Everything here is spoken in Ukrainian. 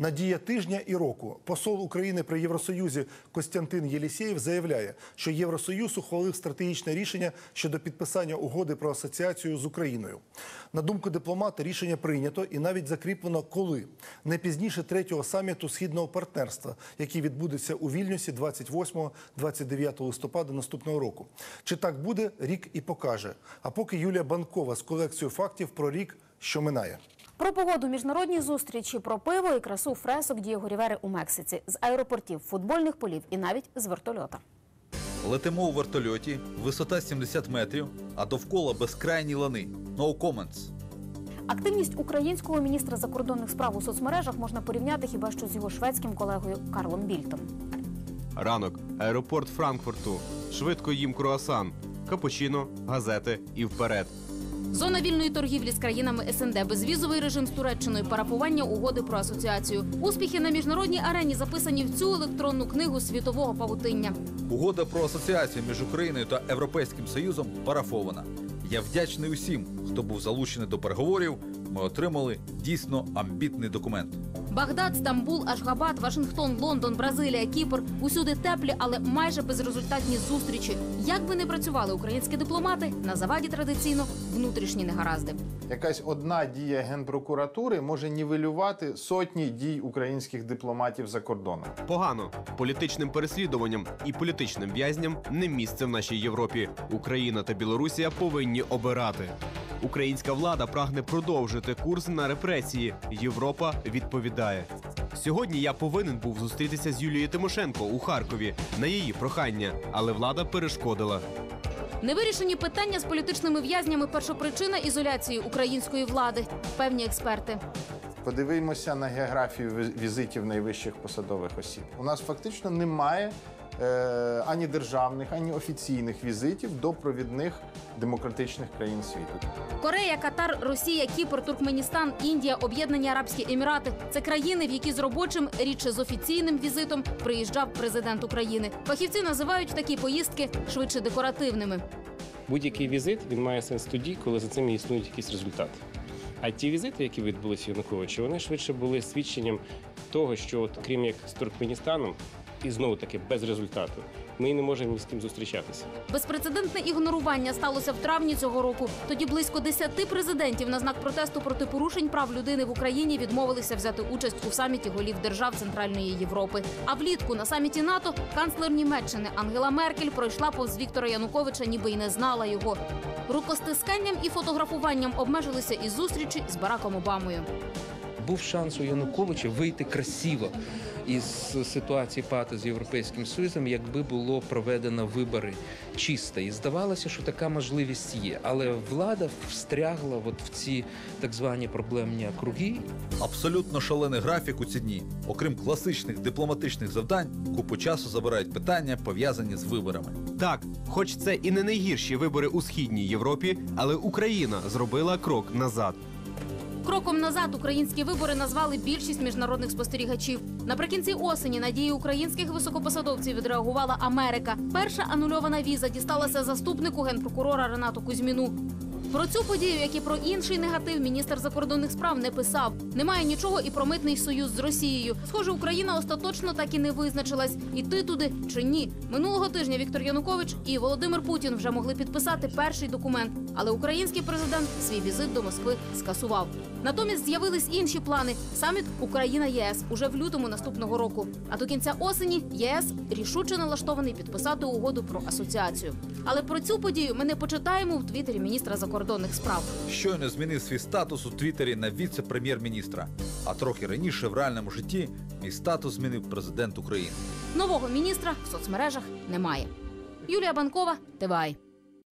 Надія тижня і року. Посол України при Євросоюзі Костянтин Єлісєєв заявляє, що Євросоюз ухвалив стратегічне рішення щодо підписання угоди про асоціацію з Україною. На думку дипломата, рішення прийнято і навіть закріплено коли не пізніше третього саміту східного партнерства, який відбудеться у Вільнюсі 28-29 листопада наступного року. Чи так буде, рік і покаже. А поки Юлія Банкова з колекцією фактів про рік, що минає. Про погоду, міжнародні зустрічі, про пиво і красу фресок Дієго Рівери у Мексиці, з аеропортів, футбольних полів і навіть з вертольота. Летимо у вертольоті, висота 70 метрів, а довкола безкрайні лани. No comments. Активність українського міністра закордонних справ у соцмережах можна порівняти хіба що з його шведським колегою Карлом Більтом. Ранок, аеропорт Франкфурту. Швидко їм круасан, капучино, газети і вперед. Зона вільної торгівлі з країнами СНД, безвізовий режим з Туреччиною, парафування угоди про асоціацію. Успіхи на міжнародній арені записані в цю електронну книгу світового павутиння. Угода про асоціацію між Україною та Європейським Союзом парафована. Я вдячний усім, хто був залучений до переговорів. Ми отримали дійсно амбітний документ. Багдад, Стамбул, Ашгабад, Вашингтон, Лондон, Бразилія, Кіпр усюди теплі, але майже безрезультатні зустрічі. Як би не працювали українські дипломати, на заваді традиційно внутрішні негаразди. Якась одна дія генпрокуратури може нівелювати сотні дій українських дипломатів за кордоном. Погано політичним переслідуванням і політичним в'язням не місце в нашій Європі. Україна та Білорусія повинні обирати. Українська влада прагне продовжити курс на репресії. Європа відповідає. Сьогодні я повинен був зустрітися з Юлією Тимошенко у Харкові на її прохання, але влада перешкодила. Невирішені питання з політичними в'язнями першопричина ізоляції української влади. Певні експерти. Подивимося на географію візитів найвищих посадових осіб. У нас фактично немає ані державних, ані офіційних візитів до провідних демократичних країн світу. Корея, Катар, Росія, Кіпр, Туркменістан, Індія, Об'єднані Арабські Емірати це країни, в які з робочим рідше з офіційним візитом приїжджав президент України. Фахівці називають такі поїздки швидше декоративними. Будь-який візит він має сенс тоді, коли за цим існують якісь результати. А ті візити, які відбулися Януковича, вони швидше були свідченням того, що, от, крім як з Туркменістаном, і знову таки без результату, ми не можемо ні з ким зустрічатися. Безпрецедентне ігнорування сталося в травні цього року. Тоді близько десяти президентів на знак протесту проти порушень прав людини в Україні відмовилися взяти участь у саміті голів держав Центральної Європи. А влітку на саміті НАТО канцлер Німеччини Ангела Меркель пройшла повз Віктора Януковича, ніби й не знала його. Рукостисканням і фотографуванням обмежилися і зустрічі з Бараком Обамою. Був шанс у Януковича вийти красиво із ситуації пати з Європейським Союзом, якби було проведено вибори чисто. І здавалося, що така можливість є. Але влада встрягла от в ці так звані проблемні округи. Абсолютно шалений графік у ці дні. Окрім класичних дипломатичних завдань, купу часу забирають питання, пов'язані з виборами. Так, хоч це і не найгірші вибори у східній Європі, але Україна зробила крок назад. Кроком назад українські вибори назвали більшість міжнародних спостерігачів. Наприкінці осені на дії українських високопосадовців відреагувала Америка. Перша анульована віза дісталася заступнику генпрокурора Ренату Кузьміну. Про цю подію, як і про інший негатив, міністр закордонних справ не писав. Немає нічого і про митний союз з Росією. Схоже, Україна остаточно так і не визначилась, іти туди чи ні. Минулого тижня Віктор Янукович і Володимир Путін вже могли підписати перший документ, але український президент свій візит до Москви скасував. Натомість з'явились інші плани: саміт Україна ЄС уже в лютому наступного року. А до кінця осені ЄС рішуче налаштований підписати угоду про асоціацію. Але про цю подію ми не почитаємо в твіттері міністра закордонних справ. Щойно змінив свій статус у Твіттері на віце-прем'єр-міністра. А трохи раніше в реальному житті мій статус змінив президент України. Нового міністра в соцмережах немає. Юлія Банкова, ТВАЙ.